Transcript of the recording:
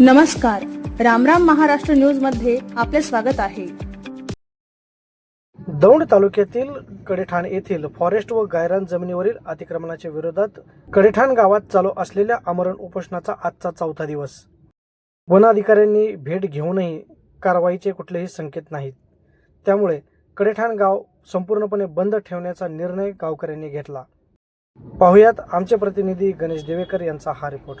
नमस्कार. रामराम महाराष्ट्र न्यूजमध्ये आपले स्वागत आहे. दौंड तालुक्यातील कडेठाण येथील फॉरेस्ट व गायरान जमिनीवरील अतिक्रमणाच्या विरोधात कडेठाण गावात चालू असलेल्या आमरण उपोषणाचा आजचा चौथा दिवस. वन अधिकाऱ्यांनी भेट घेऊनही कारवाईचे कुठलेही संकेत नाहीत. त्यामुळे कडेठाण गाव संपूर्णपणे बंद ठेवण्याचा निर्णय गावकऱ्यांनी घेतला. पाहुयात आमचे प्रतिनिधी गणेश देवेकर यांचा हा रिपोर्ट.